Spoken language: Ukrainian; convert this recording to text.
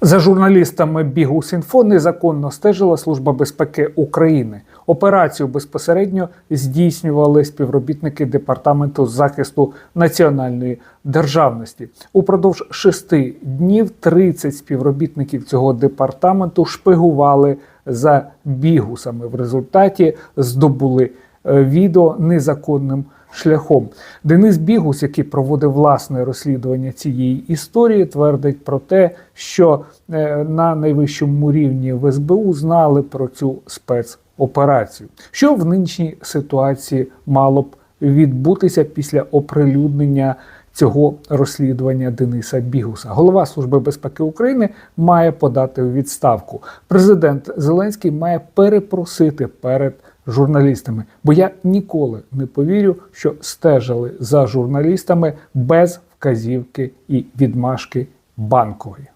За журналістами бігу Сінфо незаконно стежила Служба безпеки України. Операцію безпосередньо здійснювали співробітники департаменту захисту національної державності. Упродовж шести днів 30 співробітників цього департаменту шпигували за бігусами. В результаті здобули відео незаконним шляхом. Денис Бігус, який проводив власне розслідування цієї історії, твердить про те, що е, на найвищому рівні в СБУ знали про цю спецоперацію. Що в нинішній ситуації мало б відбутися після оприлюднення цього розслідування Дениса Бігуса. Голова Служби безпеки України має подати у відставку. Президент Зеленський має перепросити перед журналістами, бо я ніколи не повірю, що стежили за журналістами без вказівки і відмашки банкової.